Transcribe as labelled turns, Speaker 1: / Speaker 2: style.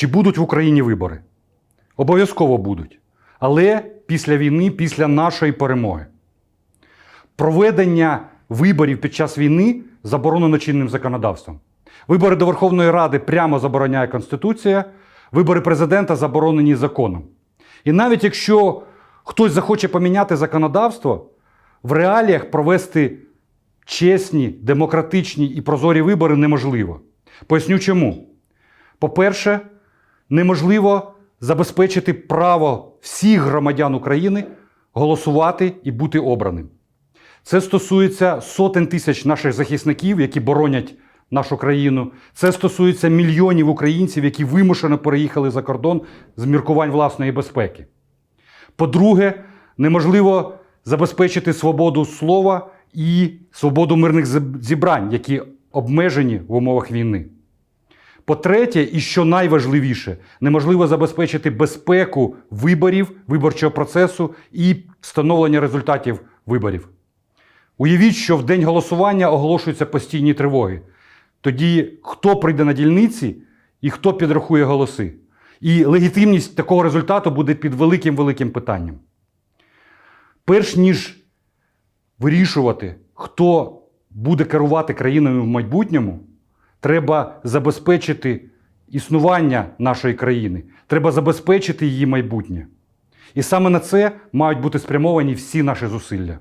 Speaker 1: Чи будуть в Україні вибори? Обов'язково будуть. Але після війни, після нашої перемоги. Проведення виборів під час війни заборонено чинним законодавством. Вибори до Верховної Ради прямо забороняє Конституція, вибори президента заборонені законом. І навіть якщо хтось захоче поміняти законодавство, в реаліях провести чесні, демократичні і прозорі вибори неможливо. Поясню чому. По-перше, неможливо забезпечити право всіх громадян України голосувати і бути обраним. Це стосується сотень тисяч наших захисників, які боронять нашу країну. Це стосується мільйонів українців, які вимушено переїхали за кордон з міркувань власної безпеки. По-друге, неможливо забезпечити свободу слова і свободу мирних зібрань, які обмежені в умовах війни. По-третє, і що найважливіше, неможливо забезпечити безпеку виборів, виборчого процесу і встановлення результатів виборів. Уявіть, що в день голосування оголошуються постійні тривоги. Тоді хто прийде на дільниці і хто підрахує голоси. І легітимність такого результату буде під великим великим питанням. Перш ніж вирішувати, хто буде керувати країною в майбутньому, треба забезпечити існування нашої країни, треба забезпечити її майбутнє. І саме на це мають бути спрямовані всі наші зусилля.